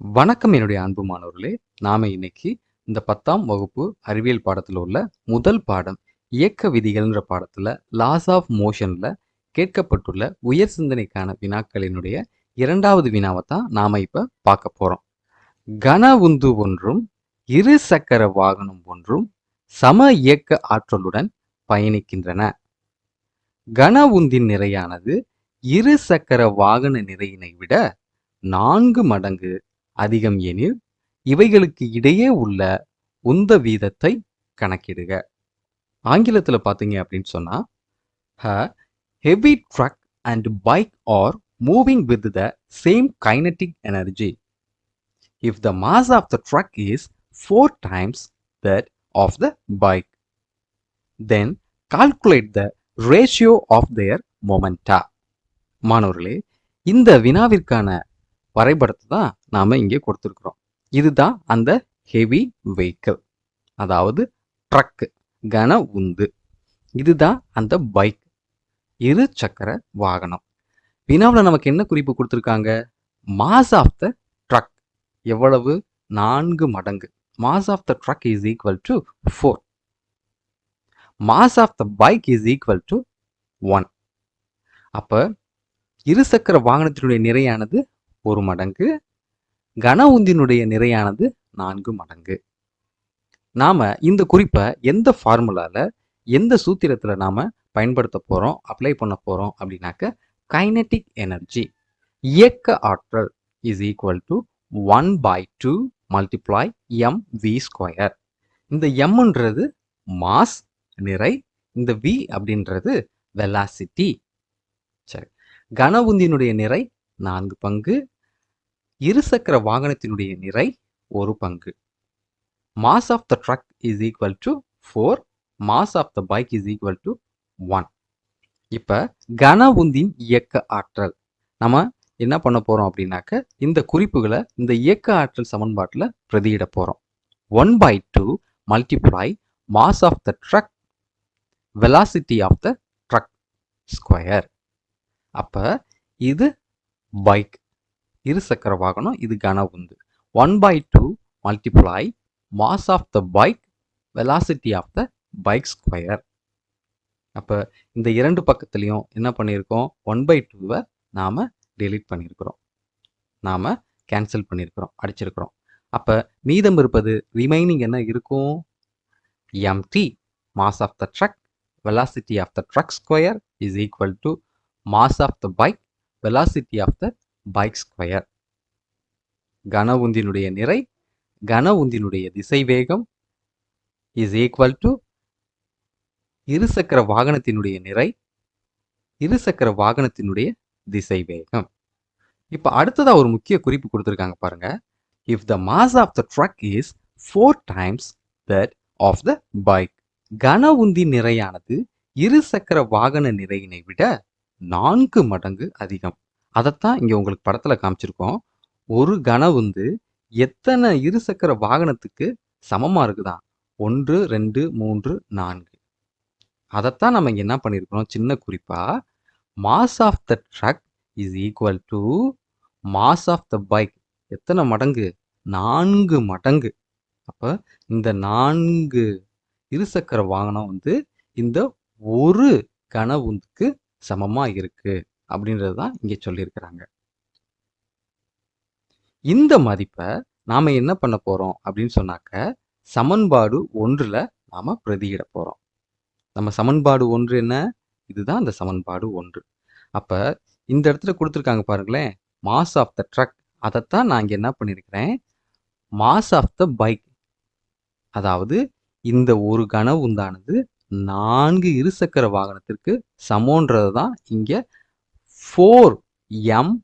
வணக்கம் என்னுடைய அன்பு மாணவர்களே. நாம இன்னைக்கு இந்த பத்தாம் வகுப்பு அறிவியல் பாடத்தில் உள்ள முதல் பாடம் இயக்க விதிகள்ன்ற பாடத்துல லாஸ் ஆஃப் மோஷன்ல கேட்கப்பட்டுள்ள உயர் சிந்தனைக்கான வினாக்களினுடைய இரண்டாவது வினாவை தான் நாம இப்ப பார்க்க போறோம். கன உந்து ஒன்றும் இரு சக்கர வாகனம் ஒன்றும் சம இயக்க ஆற்றலுடன் பயணிக்கின்றன. கன உந்தின் நிறையானது இரு சக்கர வாகன நிறையினை விட நான்கு மடங்கு அதிகம் எனில் இவைகளுக்கு இடையே உள்ள உந்த வீதத்தை கணக்கிடுக. ஆங்கிலத்துல பாத்தீங்க அப்படின்னு சொன்னா heavy truck and bike are moving with the same kinetic energy if the mass of the truck is four times that of the bike then calculate the ratio of their momenta மாணவர்களே இந்த வினாவிற்கான வரைபடத்தை தான் நாம் இங்கே கொடுத்துருக்குறோம். இதுதான் அந்த heavy vehicle அதாவது ட்ரக்கு கன உந்து. இதுதான் அந்த பைக் இரு சக்கர வாகனம். வினாவில் நமக்கு என்ன குறிப்பு கொடுத்துருக்காங்க? மாஸ் ஆஃப் த ட்ரக் எவ்வளவு? நான்கு மடங்கு. Mass of the truck is equal to four mass of the bike is equal to one அப்போ இருசக்கர வாகனத்தினுடைய நிறையானது ஒரு மடங்கு கன உந்தினுடைய நிறையானது நான்கு மடங்கு. நாம் இந்த குறிப்பை எந்த ஃபார்முலாவில் எந்த சூத்திரத்தில் நாம் பயன்படுத்த போகிறோம் அப்ளை பண்ண போகிறோம் அப்படின்னாக்க கைனட்டிக் எனர்ஜி இயக்க ஆற்றல் is equal to one by two multiply M V square இந்த எம்ன்றது மாஸ் நிறை இந்த வி அப்படின்றது வெலாசிட்டி சரி. கன உந்தினுடைய நிறை நான்கு பங்கு இருசக்கர வாகனத்தினுடைய நிறை ஒரு பங்கு. Mass of the truck is equal to four mass of the bike is equal to one இப்போ கன உந்தின் இயக்க ஆற்றல். நம்ம என்ன பண்ண போகிறோம் அப்படின்னாக்க இந்த குறிப்புகளை இந்த இயக்க ஆற்றல் சமன்பாட்டில் பிரதியிட போகிறோம் one by two multiply mass of the truck velocity of the truck square அப்போ இது பைக் இருசக்கர வாகனம் இது கன உந்து. One by two multiply mass of the bike velocity of the bike square அப்போ இந்த இரண்டு பக்கத்துலேயும் என்ன பண்ணியிருக்கோம்? ஒன் பை டூவை நாம் டெலீட் பண்ணியிருக்கிறோம். நாம் கேன்சல் பண்ணியிருக்கிறோம் அடிச்சிருக்கிறோம். அப்போ மீதம் இருப்பது ரிமைனிங் என்ன இருக்கும்? MT mass of the truck velocity of the truck square is equal to mass of the bike velocity of the bike square. கன உந்தினுடைய நிறை கன உந்தினுடைய திசை வேகம் இஸ் ஈக்குவல் டு இருசக்கர வாகனத்தினுடைய நிறை இருசக்கர வாகனத்தினுடைய திசை வேகம் இப்போ அடுத்ததாக ஒரு முக்கிய குறிப்பு கொடுத்துருக்காங்க பாருங்க. If the mass of the truck is four times that of the bike கன உந்தி நிறையானது இருசக்கர வாகன நிறையினை விட நான்கு மடங்கு அதிகம். அதைத்தான் இங்கே உங்களுக்கு படத்தில் காமிச்சிருக்கோம். ஒரு கன வந்து எத்தனை இருசக்கர வாகனத்துக்கு சமமாக இருக்குதான் ஒன்று ரெண்டு மூன்று நான்கு. அதைத்தான் நம்ம இங்கே என்ன பண்ணியிருக்கிறோம் சின்ன குறிப்பாக mass of the truck is equal to mass of the bike எத்தனை மடங்கு? நான்கு மடங்கு. அப்போ இந்த நான்கு இருசக்கர வாகனம் வந்து இந்த ஒரு கன உந்துக்கு சமமாக இருக்குது அப்படின்றது தான் இங்கே சொல்லியிருக்கிறாங்க. இந்த மதிப்பை நாம என்ன பண்ண போறோம் அப்படின்னு சொன்னாக்க சமன்பாடு ஒன்றுல நாம பிரதியிட போறோம். நம்ம சமன்பாடு ஒன்று என்ன? இதுதான் அந்த சமன்பாடு ஒன்று. அப்ப இந்த இடத்துல கொடுத்துருக்காங்க பாருங்களேன் மாஸ் ஆஃப் த ட்ரக் அதைத்தான் நான் இங்க என்ன பண்ணியிருக்கிறேன்? மாஸ் ஆஃப் த பைக் அதாவது இந்த ஒரு கன உந்தானது நான்கு இருசக்கர வாகனத்திற்கு சமோன்றது தான் இங்க ஃபோர் எம்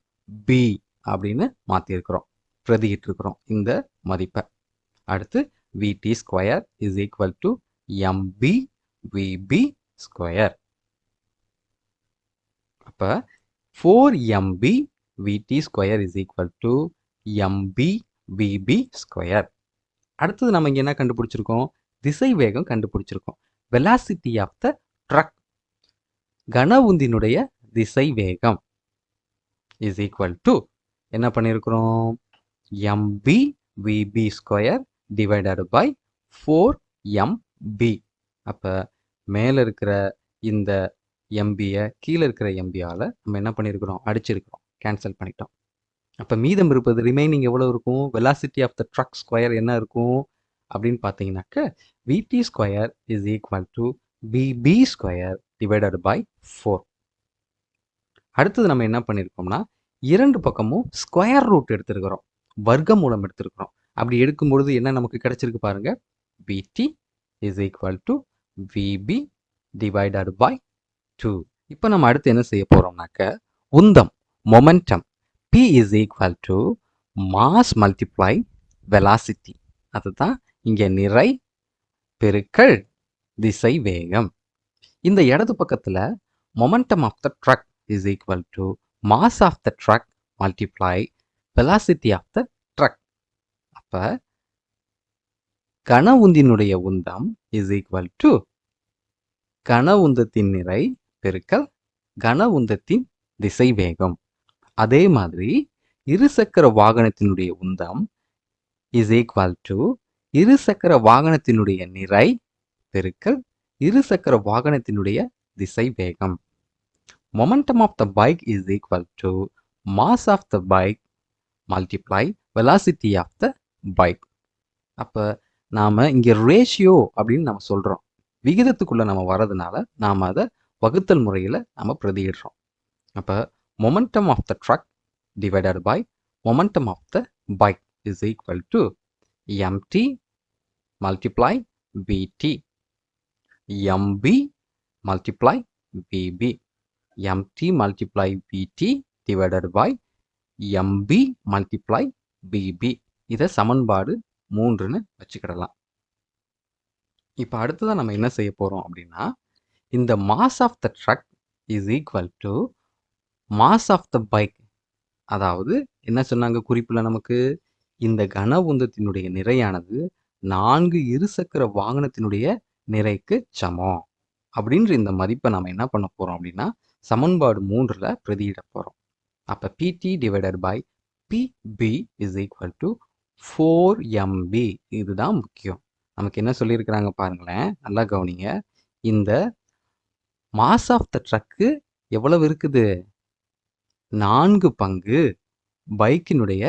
பி அப்படின்னு மாற்றிருக்கிறோம் பிரதியிட்டிருக்கிறோம் இந்த மதிப்பை. அடுத்து VT square is equal to MB VB square அப்போ four MB VT square is equal to MB VB square அடுத்தது நம்ம இங்கே என்ன கண்டுபிடிச்சிருக்கோம்? திசை வேகம் கண்டுபிடிச்சிருக்கோம். வெலாசிட்டி ஆஃப் த ட்ரக் கன உந்தினுடைய திசை வேகம் இஸ் ஈக்குவல் டு என்ன பண்ணியிருக்கிறோம் MB VB square divided by four MB அப்போ மேலே இருக்கிற இந்த எம்பியை கீழே இருக்கிற எம்பியால் நம்ம என்ன பண்ணியிருக்கிறோம் அடிச்சிருக்கிறோம். கேன்சல் பண்ணிட்டோம். அப்போ மீதம் இருப்பது ரிமைனிங் எவ்வளோ இருக்கும்? Velocity of the truck square என்ன இருக்கும்? அப்படின்னு பார்த்தீங்கன்னாக்க VT square is equal to PB square divided by four அடுத்தது நம்ம என்ன பண்ணியிருக்கோம்னா இரண்டு பக்கமும் ஸ்கொயர் ரூட் எடுத்திருக்கிறோம். வர்க்க மூலம் எடுத்திருக்கிறோம். அப்படி எடுக்கும்பொழுது என்ன நமக்கு கிடைச்சிருக்கு பாருங்க? PT is equal to VB divided by two இப்போ நம்ம அடுத்து என்ன செய்ய போகிறோம்னாக்க உந்தம் momentum P is equal to mass multiply velocity அதுதான் இங்கே நிறை பெருக்கல் திசை வேகம். இந்த இடது பக்கத்தில் momentum of the truck is equal to mass of the truck multiply velocity of the truck அப்போ கன உந்தினுடைய உந்தம் இஸ் ஈக்குவல் டு கன உந்தத்தின் நிறை பெருக்கல் கன உந்தத்தின் திசை வேகம் அதே மாதிரி இருசக்கர வாகனத்தினுடைய உந்தம் இஸ் ஈக்குவல் டு இருசக்கர வாகனத்தினுடைய நிறை பெருக்கல் இருசக்கர வாகனத்தினுடைய திசை வேகம் momentum of the bike is equal to mass of the bike multiply velocity of the bike அப்போ நாம் இங்கே ரேஷியோ அப்படின்னு நம்ம சொல்கிறோம் விகிதத்துக்குள்ளே நம்ம வரதுனால நாம் அதை வகுத்தல் முறையில் நம்ம பிரதியிடுறோம். அப்போ momentum of the truck divided by momentum of the bike is equal to MT multiply PT MB multiply PB MT multiply PT divided by MB multiply PB இதை சமன்பாடு மூன்றுன்னு வச்சுக்கிடலாம். இப்போ அடுத்ததான் நம்ம என்ன செய்ய போகிறோம் அப்படின்னா இந்த mass of the truck is equal to mass of the bike அதாவது என்ன சொன்னாங்க குறிப்பில் நமக்கு? இந்த கன உந்தத்தினுடைய நிறையானது நான்கு இருசக்கர வாகனத்தினுடைய நிறைக்கு சமம். அப்படின்ற இந்த மதிப்பை நம்ம என்ன பண்ண போகிறோம் அப்படின்னா சமன்பாடு மூன்றில் பிரதியிட போகிறோம் அப்போ PT divided by PB is equal to four MB இதுதான் முக்கியம். நமக்கு என்ன சொல்லியிருக்கிறாங்க பாருங்களேன். நல்லா கவனிங்க. இந்த மாஸ் ஆஃப் த ட்ரக்கு எவ்வளவு இருக்குது? நான்கு பங்கு பைக்கினுடைய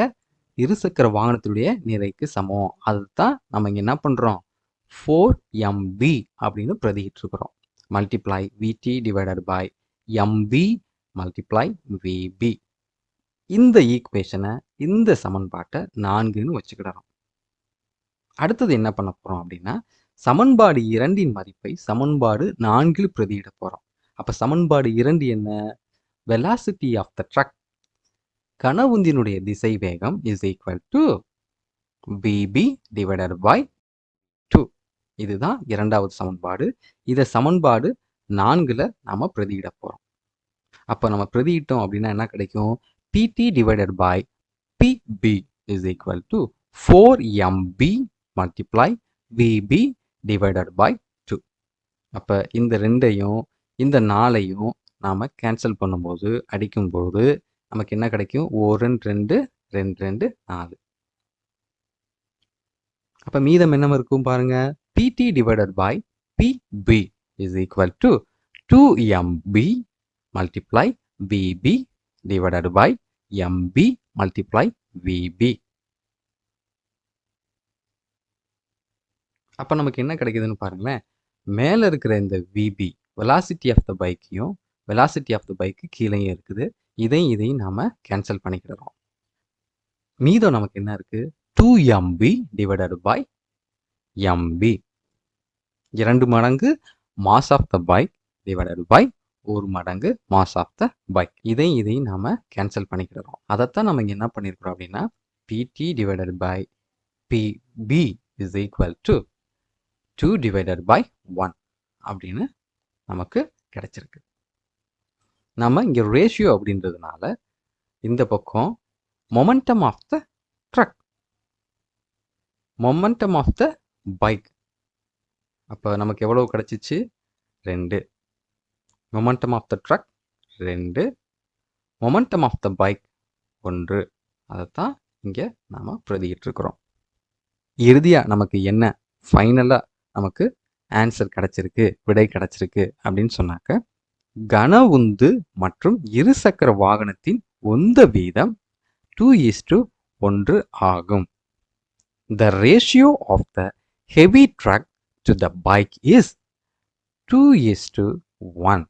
இருசக்கர வாகனத்தினுடைய நிறைக்கு சமம். அதுதான் நம்ம இங்கே என்ன பண்ணுறோம் ஃபோர் எம்பி அப்படின்னு பிரதிகிட்டு இருக்கிறோம் multiply VT divided by MB multiply VB இந்த ஈக்குவேஷனை இந்த சமன்பாட்டை நான்குன்னு வச்சுக்கிடறோம். அடுத்தது என்ன பண்ண போகிறோம் அப்படின்னா சமன்பாடு இரண்டின் மதிப்பை சமன்பாடு நான்கில் பிரதியிட போகிறோம் அப்போ சமன்பாடு இரண்டு என்ன? வெலாசிட்டி ஆஃப் த ட்ரக் கனவுந்தினுடைய திசை வேகம் is equal to PB divided by two இதுதான் இரண்டாவது சமன்பாடு. இதை சமன்பாடு நான்கில் நம்ம பிரதியிட போகிறோம் அப்போ நம்ம பிரதியிட்டோம் அப்படின்னா என்ன கிடைக்கும்? PT divided by PB is equal to four MB multiply VB divided by two அப்போ இந்த ரெண்டையும் இந்த நாலையும் நாம் கேன்சல் பண்ணும்போது அடிக்கும்போது நமக்கு என்ன கிடைக்கும்? ஒரு ரெண்டு ரெண்டு ரெண்டு ரெண்டு நாலு. அப்போ மீதம் என்ன இருக்கும் பாருங்க? PT divided by PB is equal to two MB multiply divided divided by MB vb. VB அப்போ நமக்கு என்ன கிடைக்குதுன்னு பாருங்களேன். மேலே இருக்கிற இந்த விபி வெலாசிட்டி ஆஃப் த பைக்கையும் வெலாசிட்டி ஆஃப் த பைக்கு கீழேயும் இருக்குது. இதையும் இதையும் நாம் கேன்சல் பண்ணிக்கிடுறோம் மீதம் நமக்கு என்ன இருக்குது two MB divided by MB இரண்டு மடங்கு mass of the bike divided by ஒரு மடங்கு மாஸ் ஆஃப் த பைக் இதையும் இதையும் நாம் கேன்சல் பண்ணிக்கிடுறோம் அதைத்தான் நம்ம இங்கே என்ன பண்ணியிருக்கிறோம் அப்படின்னா PT divided by PB is equal to two divided by one அப்படின்னு நமக்கு கிடைச்சிருக்கு. நம்ம இங்கே ரேஷியோ அப்படின்றதுனால இந்த பக்கம் momentum of the truck momentum of the bike அப்போ நமக்கு எவ்வளவு கிடச்சிச்சு? ரெண்டு. மொமெண்டம் ஆஃப் த ட்ரக் ரெண்டு. மொமெண்டம் ஆஃப் த பைக் ஒன்று. அதைத்தான் இங்கே நாம் பிரதியிட்டிருக்கிறோம் இறுதியாக நமக்கு என்ன? ஃபைனலாக நமக்கு ஆன்சர் கிடச்சிருக்கு விடை கிடச்சிருக்கு அப்படின்னு சொன்னாக்க கன உந்து மற்றும் இருசக்கர வாகனத்தின் உந்த வீதம் டூ இஸ் டு ஒன்று ஆகும். The ratio of the heavy truck to the bike is two is to one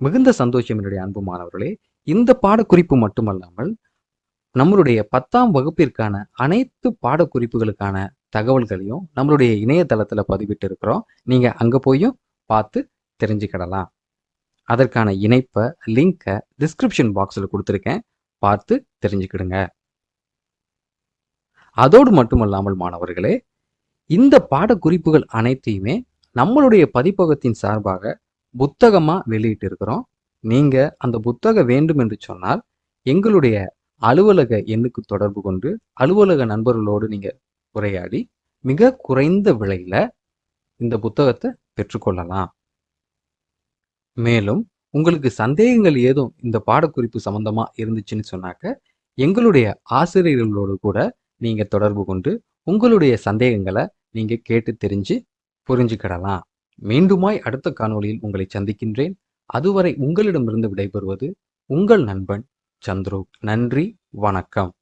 மிகுந்த சந்தோஷம் என்னுடைய அன்பு மாணவர்களே இந்த பாடக்குறிப்பு மட்டுமல்லாமல் நம்மளுடைய பத்தாம் வகுப்பிற்கான அனைத்து பாடக்குறிப்புகளுக்கான தகவல்களையும் நம்மளுடைய இணையதளத்தில் பதிவிட்டு இருக்கிறோம் நீங்கள் அங்கே போயும் பார்த்து தெரிஞ்சுக்கிடலாம். அதற்கான இணைப்பை லிங்கை டிஸ்கிரிப்ஷன் பாக்ஸில் கொடுத்துருக்கேன். பார்த்து தெரிஞ்சுக்கிடுங்க. அதோடு மட்டுமல்லாமல் மாணவர்களே இந்த பாடக்குறிப்புகள் அனைத்தையுமே நம்மளுடைய பதிப்பகத்தின் சார்பாக புத்தகமாக வெளியிட்டு இருக்கிறோம் நீங்கள் அந்த புத்தகம் வேண்டும் என்று சொன்னால் எங்களுடைய அலுவலக எண்ணுக்கு தொடர்பு கொண்டு அலுவலக நண்பர்களோடு நீங்கள் உரையாடி மிக குறைந்த விலையில் இந்த புத்தகத்தை பெற்றுக்கொள்ளலாம். மேலும் உங்களுக்கு சந்தேகங்கள் ஏதும் இந்த பாடக்குறிப்பு சம்பந்தமாக இருந்துச்சுன்னு சொன்னாக்க எங்களுடைய ஆசிரியர்களோடு கூட நீங்கள் தொடர்பு கொண்டு உங்களுடைய சந்தேகங்களை நீங்கள் கேட்டு தெரிஞ்சு புரிஞ்சுக்கிடலாம். மீண்டுமாய் அடுத்த காணொளியில் உங்களை சந்திக்கின்றேன். அதுவரை உங்களிடமிருந்து விடைபெறுவது உங்கள் நண்பன் சந்துரு. நன்றி வணக்கம்.